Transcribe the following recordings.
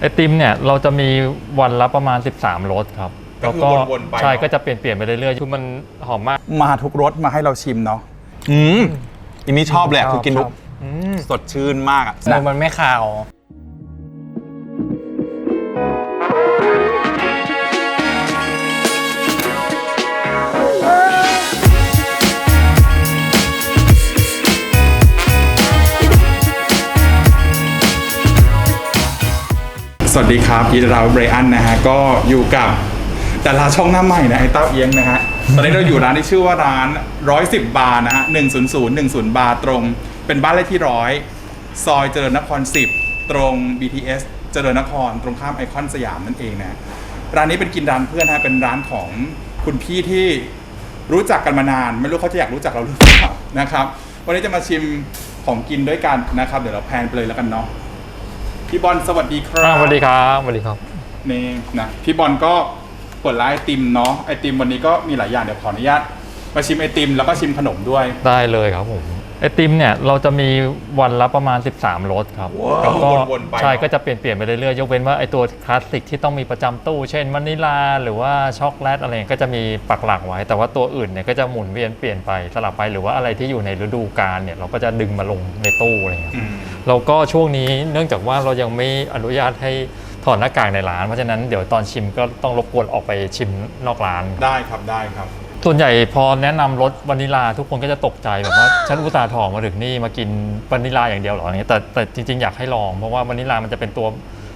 ไอติมเนี่ยเราจะมีวันละประมาณ 13รสครับก็คือแล้ววนๆไป ใช่เนอะก็จะเปลี่ยนเปลี่ยนไปเรื่อยๆคือมันหอมมากมาทุกรสมาให้เราชิมเนาะ อืมอันนี้ชอบเลยอะคือกินชทุอกบสดชื่นมากอะเออมันไม่ขาว วัสดีครับยีราฟเบรอันนะฮะก็อยู่กับดาราช่องหน้าใหม่นะไอ้เต้าเอียงนะฮะตอนนี้เราอยู่ร้านที่ชื่อว่าร้าน 110 บาร์นะฮะ100 10 บาร์ตรง เป็นบ้านเลขที่ร้อยซอยเจริญนคร 10 ตรง BTS เจริญนคร ตรงข้ามไอคอนสยามนั่นเองนะร้านนี้เป็นกินร้านเพื่อนนะฮะเป็นร้านของคุณพี่ที่รู้จักกันมานาน ไม่รู้เขาจะอยากรู้จักเราหรือเปล่านะครับวันนี้จะมาชิมของกินด้วยกันนะครับ เดี๋ยวเราแพนไปเลยแล้วกันเนาะ พี่บอลสวัสดีครัอ่าบสวัสดีครับสวัสดีครับ นี่นะพี่บอลก็เปิดร้านไอติมเนาะไอติมวันนี้ก็มีหลายอย่างเดี๋ยวขออนุญาตมาชิมไอติมแล้วก็ชิมขนมด้วย ได้เลยครับผม ไอติมเนี่ยเราจะมีวันละประมาณ 13รสครับแล้วก็วนๆไป ใช่ก็จะเปลี่ยนเปลี่ยนไปเรื่อยๆยกเว้นว่าไอตัวคลาสสิกที่ต้องมีประจำตู้ เช่นวานิลาหรือว่าช็อกโกแลตอะไรก็จะมีปักหลักไว้ แต่ว่าตัวอื่นเนี่ยก็จะหมุนเวียนเปลี่ยนไปสลับไปหรือว่าอะไรที่อยู่ในฤดูกาลเนี่ยเราก็จะดึงมาลงในตู้อะไรเงี้ย อืม แล้วก็ช่วงนี้เนื่องจากว่าเรายังไม่อนุญาตให้ถอดหน้ากากในร้าน เพราะฉะนั้นเดี๋ยวตอนชิมก็ต้องรบกวนออกไปชิมนอกร้าน ได้ครับได้ครับ ส่วนใหญ่พอแนะนำรสวานิลาทุกคนก็จะตกใจแบบว่าฉันอุตส่าห์ถอมาถึงนี่มากินวานิลาอย่างเดียวเหรออย่างเงี้ยแต่แต่จริงๆอยากให้ลองเพราะว่าวานิลามันจะเป็นตัว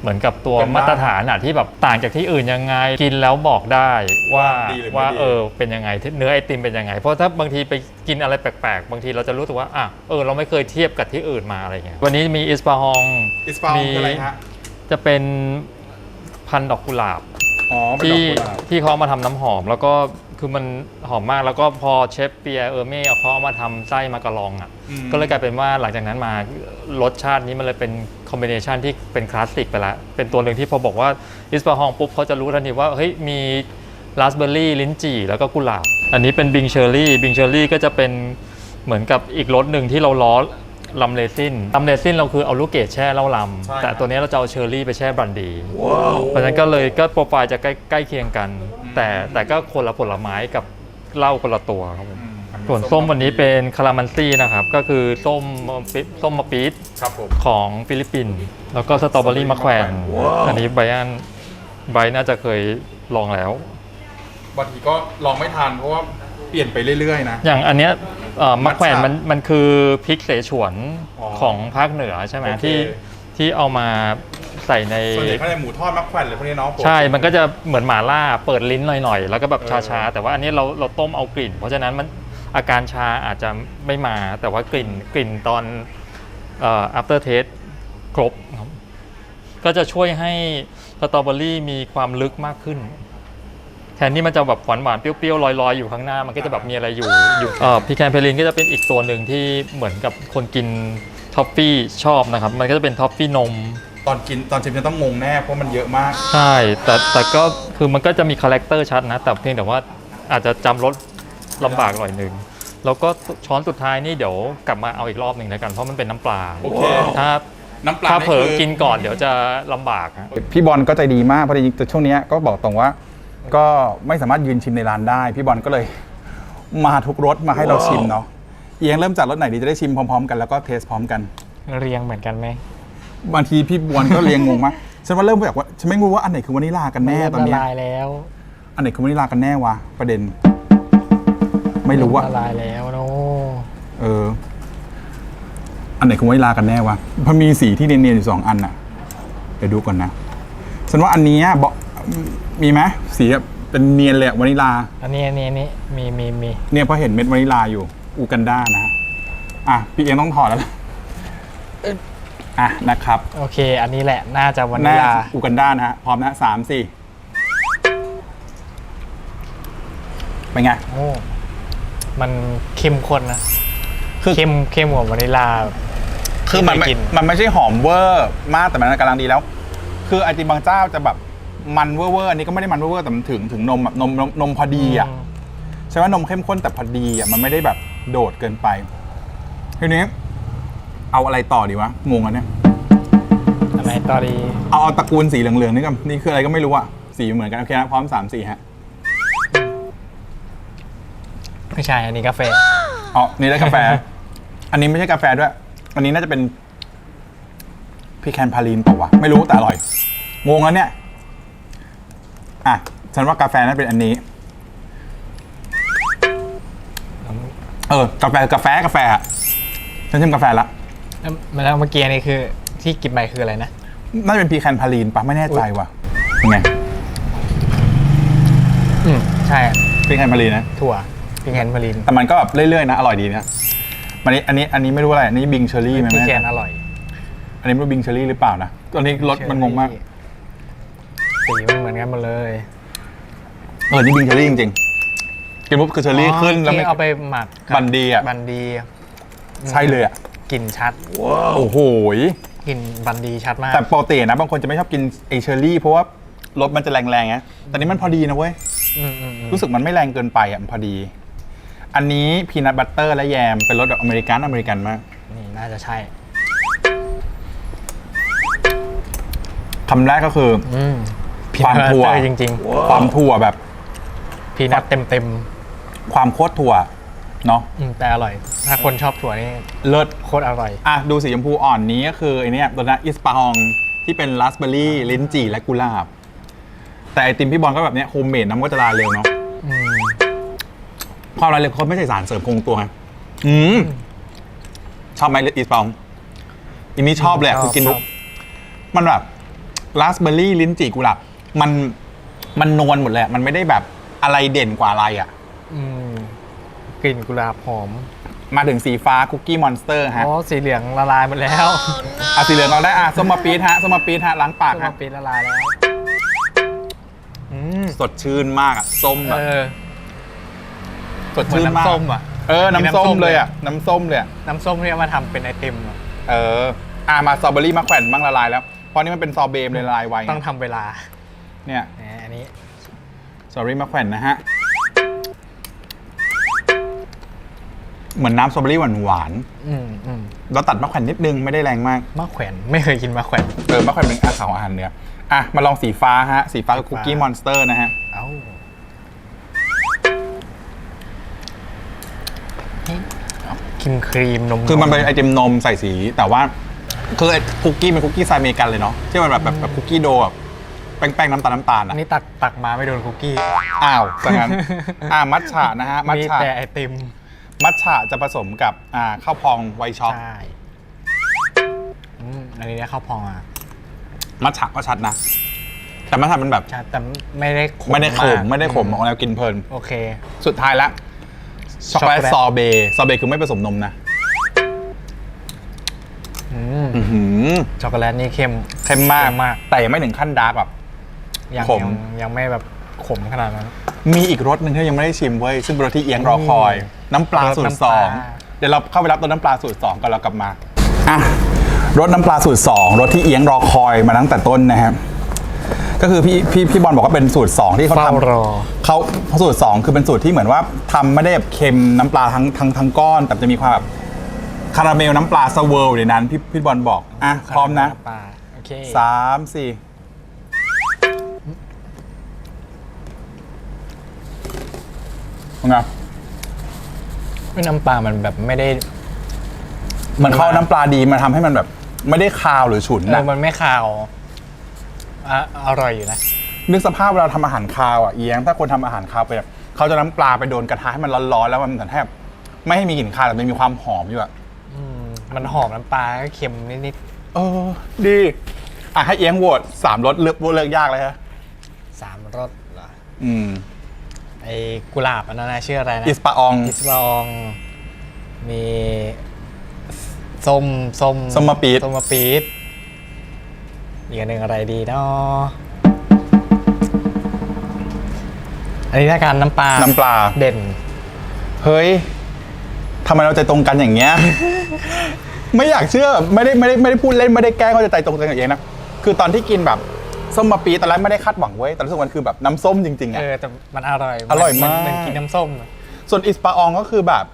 เหมือนกับตัวเป็นมามาตรฐานอะที่แบบต่างจากที่อื่นยังไงกินแล้วบอกได้ว่าดีหรือไม่ว่าดี เออเป็นยังไงเนื้อไอติมเป็นยังไง เพราะถ้าบางทีไปกินอะไรแปลกๆ บางทีเราจะรู้สึกว่าอะเออเราไม่เคยเทียบกับที่อื่นมาอะไรเงี้ยวันนี้มีอิสปาฮอง อิสปาคืออะไรฮะ จะเป็นพันธุ์ดอกกุหลาบ อ๋อเป็นดอที่กกุหลาบ ที่เขาเอามาทำน้ำหอม แล้วก็คือมันหอมมากแล้วก็พอเชฟเปียร์เออร์เม่เอาเขาเอามาทำไส้มากระลองอะ อืม ก็เลยกลายเป็นว่าหลังจากนั้นมารสชาตินี้มันเลยเป็นคอมบิเนชันที่เป็นคลาสสิกไปละ เป็นตัวหนึ่งที่พอบอกว่าอิสปาฮองปุ๊บเขาจะรู้ทันทีว่าเฮ้ยมีราสเบอร์รี่ลิ้นจี่แล้วก็กุหลาบ อันนี้เป็นบิงเชอร์รี่บิงเชอร์รี่ก็จะเป็นเหมือนกับอีกรสหนึ่งที่เราล้อ ลำเรซินลำเรซินเราคือเอาลูกเกดแช่เหล้าลใช่ำแต่ครับตัวนี้เราจะเอาเชอร์รี่ไปแช่บรันดี เพราะฉะนั้นก็เลยก็โปรไฟล์จะใกล้ใกล้เคียงกัน แต่แต่ก็คนละผลไม้กับเหล้าคนละตัวครับผมอืมส่วนส้มวันนี้เป็นคารามันซี่นะครับ ก็คือส้มมะปิส้มมะปี๊ดครับผม ของฟิลิปปินส์แล้วก็สตรอเบอรี่มะแขวนว้าว อันนี้ไบรอันไบรท์น่าจะเคยลองแล้ว บางทีก็ลองไม่ทันเพราะว่าเปลี่ยนไปเรื่อยๆนะ อย่างอันเนี้ย เอ่อมะแขวนมัทฉะมันมันคือพริกเสฉวนอ๋อของภาคเหนือใช่ไหมโอเค ที่ที่เอามาใส่ในส่วนใหญ่เขาในหมูทอดมักแขวนหรือพวกนี้เนาะใช่มันก็จะเหมือนหมาล่าเปิดลิ้นหน่อยๆ แล้วก็แบบเออชาๆ แต่ว่าอันนี้เราเราต้มเอากลิ่น เพราะฉะนั้นมันอาการชาอาจจะไม่มาแต่ว่ากลิ่นกลิ่นตอนเอ่อ after taste ครบครับก็จะช่วยให้สตรอเบอรี่มีความลึกมากขึ้น แทนที่มันจะแบบหวานหวานๆเปรี้ยวๆลอยๆอยู่ข้างหน้ามันก็จะแบบมีอะไรอยู่อยู่เอ่อพีแคนเพลินก็จะเป็นอีกตัวหนึ่งที่เหมือนกับคนกินท็อฟฟี่ชอบนะครับ มันก็จะเป็นท็อฟฟี่นมตอนกินตอนชิมจะต้องงงแน่เพราะมันเยอะมาก ใช่ แต่แต่ก็คือมันก็จะมีคาแรคเตอร์ชัดนะ แต่เพียงแต่ว่าอาจจะจำรสลำบากหน่อยหนึ่งแล้วก็ช้อนสุดท้ายนี่เดี๋ยวกลับมาเอาอีกรอบหนึ่งแล้วกัน เพราะมันเป็นน้ำปลาโอเคถ้าน้ำปลาถ้าเผลอคือกินก่อนเดี๋ยวจะลำบากฮะพี่บอลก็ใจดีมากเพราะจริงๆแต่ช่วงเนี้ยก็บอกตรงว่า ก็ไม่สามารถยืนชิมในร้านได้ พี่บอลก็เลย มาทุกรสมาให้เราชิมเนาะเอียงเริ่มจากรสไหนดีจะได้ชิมพร้อมๆ กันแล้วก็เทสพร้อมกันเรียงเหมือนกันไหมบางทีพี่บอลก็เรียงงงมากฉันว่าเริ่มจากว่าฉันไม่รู้ว่าอันไหนคือวานิลากันแน่ตอนเนี้ละยลายแล้ว อันไหนคือวานิลากันแน่วะประเด็น ไม่รู้ว่าละลายแล้วโนเออ อันไหนคือวานิลากันแน่วะเพราะมีสีที่เนียนๆอยู่สองอันน่ะเดี๋ยวดูก่อนนะฉันว่าอันเนี้ยบอก มีไหมสีแบบเป็นเนียนเลยอะวานิลา อันนี้อันนี้อันนี้มีมีมีเนี่ยเพราะเห็นเม็ดวานิลาอยู่อูกันด้านะฮะอะพี่เองต้องถอดแล้วล่ะอะนะครับโอเค อันนี้แหละน่าจะวานิแน่ลาอูกันด้านะฮะพร้อมนะสามสี่เป็นไง โอ้มันเข้มข้นนะคือ เข้มเข้มกว่าวานิลาคือมันที่ไม่เคยกินมันไม่ใช่หอมเวอร์มากแต่มันกำลังดีแล้ว คือไอติมบางเจ้าจะแบบ มันเวอร์เวอร์อันนี้ก็ไม่ได้มันเวอร์เวอร์แต่มันถึงถึงนมแบบนมนมนมพอดีอะมใช่ว่านมเข้มข้นแต่พอดีอะมันไม่ได้แบบโดดเกินไปทีนี้ เอาอะไรต่อดีวะงงอันเนี้ยอันนไหนต่อดีเอาเอาตระกูลสีเหลืองๆนี่กันนี่คืออะไรก็ไม่รู้อะสีเหมือนกันโอเคนะพร้อมสามสีฮะไม่ใช่อันนี้กาแฟอ๋อนี่ได้กาแฟ อันนี้ไม่ใช่กาแฟด้วย อันนี้น่าจะเป็นพีแคนพาลีนเปล่าวะไม่รู้แต่อร่อยงงแล้วเนี่ย อะ ฉันว่ากาแฟน่าเป็นอันนี้ เออ กาแฟกาแฟกาแฟอะฉันชิมกาแฟละแล้วแล้วเมื่อกี้อันนี้คือที่กินไปคืออะไรนะ น่าจะเป็นพีแคนพาลีนปะไม่แน่ใจว่ะเป็นไงอืมใช่พีแคนพาลีนนะ ถั่วพิงแอนมารินแต่มันก็แบบเรื่อยๆนะอร่อยดีนะอันนี้อันนี้อันนี้ไม่รู้อะไรอันนี้บิงเชอรี่ไหมพี่แม่แคนอร่อย อันนี้ไม่รู้บิงเชอรี่หรือเปล่านะตอนนี้รสมันงงมาก สีมันเหมือนกันหมดเลย เออ นี่บิงเชอรี่จริงๆ กินปุ๊บคือเชอรี่ขึ้นแล้วไม่ ที่เอาไปหมักกับบันดีอะ บันดีใช่เลยอะกลิ่นชัดโอ้โหยกลิ่นบันดีชัดมาก แต่ปกตินะบางคนจะไม่ชอบกินไอเชอรี่เพราะว่ารสมันจะแรงๆไงแต่นี้มันพอดีนะเว้ย อืมอืมอืมรู้สึกมันไม่แรงเกินไปอะมันพอดี อันนี้พีนัทบัตเตอร์และแยม เป็นรสแบบอเมริกันอเมริกันมากนี่น่าจะใช่ คำแรกก็คือ อืม ความถั่วพีนัทบัตเตอร์จริงความถั่วแบบๆพีนัทเต็มเต็มความโคตรถั่วเนาะๆอืมแต่อร่อย ถ้าคนชอบถั่วนี่เลิศโคตรอร่อย อะ ดูสีชมพูอ่อนนี้ก็คือไอเนี้ยตัวนั้นอิสปาฮองที่เป็นราสเบอร์รี่ลิ้นจี่และกุหลาบ แต่ไอติมพี่บอลก็แบบเนี้ยโฮมเมดน้ำก็จะลายเร็วเนาะอืมความลายเร็วเขาไม่ใส่สารเสริมคงตัวไงอืมชอบไหมอิสปาฮองอันนี้ชอบเลยอะคือกินปุ๊บมันแบบราสเบอร์รี่ลิ้นจี่กุหลาบ มันมันนวลหมดเลยอะมันไม่ได้แบบอะไรเด่นกว่าอะไรอะ อืมกลิ่นกุหลาบหอม มาถึงสีฟ้าคุกกี้มอนสเตอร์ฮะอ๋อ สีเหลืองละลายหมดแล้วอะสีเหลืองเราได้อะส้มมาปี๊ดฮะส้มมาปี๊ดฮะล้างปากส้มฮะมาปีละลายแล้ว อืมสดชื่นมากอะส้มแบบเออ สดชื่นเหมือนมากน้ำส้มอะเออมีน้ำน้ำส้ส้มมเลยอะเลยน้ำส้มเลยอะน้ำส้มที่เอามาทำเป็นไอติมอะเอออะมาสตรอเบอรี่มะแขวนบ้างละลายแล้วเพราะนี่มันเป็นซอเบมเลยละลายไวไงต้องทำเวลา เนี่ยแหมอันนี้สตรอเบอรี่มะแขวนนะฮะ เหมือนน้ำสตรอเบอรี่หวานหวานอืมอืมๆแล้วตัดมะแขวนนิดนึงไม่ได้แรงมาก มะแขวนไม่เคยกินมะแขวน เออมะแขวนเป็นอาหารอาหารเหนืออะ มาลองสีฟ้าฮะ สีฟ้ากับคุกกี้มอนสเตอร์นะฮะ เอ้าครีมครีมนมคือมันเป็นไอติมนมใส่สีแต่ว่าคือไอ้คุกกี้เป็นคุกกี้ไซเมกันเลยเนาะที่มันแบบแบบแบบคุกกี้โดแบบ แป้งๆน้ำตาลน้ำตาลอัอะนนี้ตักตักมาไม่โดนคุกกี้อ้าวดังนั้นอ่ามัทฉะนะฮะมัทมีฉะแต่ไอติมมัทฉะจะผสมกับอ่าข้าวพองไวท์ช็อกใช่อืมอันนี้ได้ข้าวพองอะมัทฉะก็ชัดนะ แต่มัทฉะมันแบบใช่แต่ไม่ได้ขมไม่ได้ขมากไม่ได้ขมอืของเรากินเพลิน โอเค สุดท้ายละช็อกโกแลตช็อกโกแลต ซอเบต์ซอเบต์คือไม่ผสมนมนะอืมอื้อหือช็อกโกแลตนี่เข้มเข้มมากเข้มมาก แต่ยังไม่ถึงขั้นดาร์กแบบ ยังขม ยังยังไม่แบบขมขนาดนั้น มีอีกรสหนึ่งที่ยังไม่ได้ชิมเว้ย ซึ่งเป็นรสที่เอียงรอคอย น้ำปลารสสูตรน้ำสปลา องเดี๋ยวเราเข้าไปรับตัวน้ำปลาสูตรสองก่อนเรากลับมาอะรสน้ำปลาสูตรสองรสที่เอียงรอคอยมาตั้งแต่ต้นนะครับก็คือพี่พี่พี่บอลบอกว่าเป็นสูตรสองที่เขาเฝ้าทำรอเขาสูตรสองคือเป็นสูตรที่เหมือนว่าทำไม่ได้แบบเค็มน้ำปลาทั้งทั้งทั้งก้อน แต่จะมีความแบบคาราเมลน้ำปลาสเวิร์ลในนั้นพี่พี่บอลบอกอะพร้อมนะปลาโอเคสามสี่ นไงไม่น้ำปลามันแบบไม่ได้เหมือนเขาเอาน้ำปลาดีมาทำให้มันแบบ ไม่ได้คาวหรือฉุนเอนะ อมันไม่คาวอะอร่อยอยู่นะ นึกสภาพเวลาทำอาหารคาวอะเอียงถ้าคนทำอาหารคาวไปแบบเขาจะน้ำปลาไปโดนกระทะให้มันร้อนๆแล้วมันเหมือนแทบไม่ให้มีกลิ่นคาวแต่มันมีความหอมอยู่อะอืมมันหอมน้ำปลาก็เค็มนิดเออ ดีอะให้เอียงโหวตสามรสเลือกเลือกยากเลยฮะๆสามรสเหรออืม ไอ้กุหลาบอันนั้นนะชื่ออะไรนะอิสปาอองอิสบองมีส้มส้มส้มมะปี๊ดส้มมะปี๊ดอีกอันหนึ่งอะไรดีเนาะอันนี้ละกันน้ำปลาน้ำปลาเด่น เฮ้ยทำไมเราใจตรงกันอย่างเงี้ย ไม่อยากเชื่อไม่ได้ไม่ได้ไม่ได้พูดเล่นไม่ได้แกล้งเขาจะใจตรงกันอย่างเงี้ยนะคือตอนที่กินแบบ ส้มมาปีดตอนแรกไม่ได้คาดหวังเว้ยแต่รู้สึกมันคือแบบน้ำส้มจริงๆเออะอแต่มันอร่อยอร่อยมากนเหมือนกินน้ำส้มอะส่วนอิสปาอองก็คือแบบ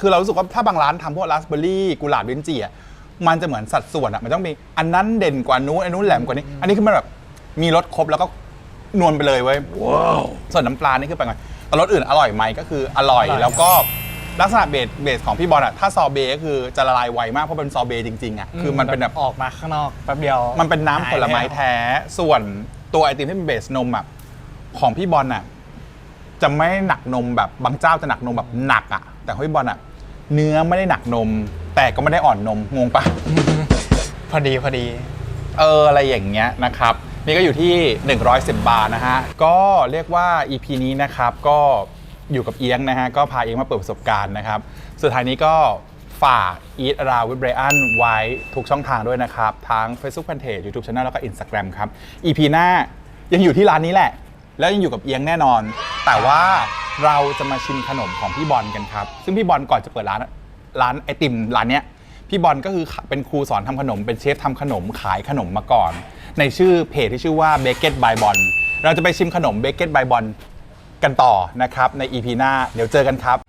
คือเรารู้สึกว่าถ้าบางร้านทำพวกราสเบอร์รี่กุหลาบลิ้นจี่อะมันจะเหมือนสัดส่วนอะมันต้องมีอันนั้นเด่นกว่านู้นอันนู้นแหลมกว่านี้ อันนี้คือมันแบบมีรสครบแล้วก็นวลไปเลยเว้ยว้าวส่วนน้ำปลานี่คือไปไงแต่รสอื่นอร่อยไหมก็คืออร่อยอร่อยแล้วก็ ลักษณะเบสเบสของพี่บอลอะถ้าซอเบก็คือจะละลายไวมากเพราะเป็นซอเบจริงๆอะคือมันเป็นแบบออกมาข้างนอกแป๊บเดียวมันเป็นน้ำผลไม้หายแท้ ส่วนตัวไอติมที่เป็นเบสนมอะของพี่บอลอะจะไม่หนักนมแบบบางเจ้าจะหนักนมแบบหนักอะแต่ของพี่บอลอะเนื้อไม่ได้หนักนม แต่ก็ไม่ได้อ่อนนมงงปะ พอดีพอดี เอออะไรอย่างเงี้ยนะครับ นี่ก็อยู่ที่ 110 บาทนะฮะ ก็เรียกว่า EP นี้นะครับก็ อยู่กับเอียงนะฮะก็พาเอียงมาเปิดประสบการณ์นะครับ สุดท้ายนี้ก็ฝาก Eat Around with Brian ไว้ทุกช่องทางด้วยนะครับ ทั้ง Facebook Fanpage YouTube Channel แล้วก็ Instagram ครับ EP หน้ายังอยู่ที่ร้านนี้แหละ แล้วยังอยู่กับเอียงแน่นอน แต่ว่าเราจะมาชิมขนมของพี่บอลกันครับ ซึ่งพี่บอลก่อนจะเปิดร้านร้านไอติมร้านเนี้ยพี่บอลก็คือเป็นครูสอนทำขนม เป็นเชฟทำขนมขายขนมมาก่อน ในชื่อเพจที่ชื่อว่า b a k e t by b o n เราจะไปชิมขนม b a k e t by b o n กันต่อนะครับใน EP หน้า เดี๋ยวเจอกันครับ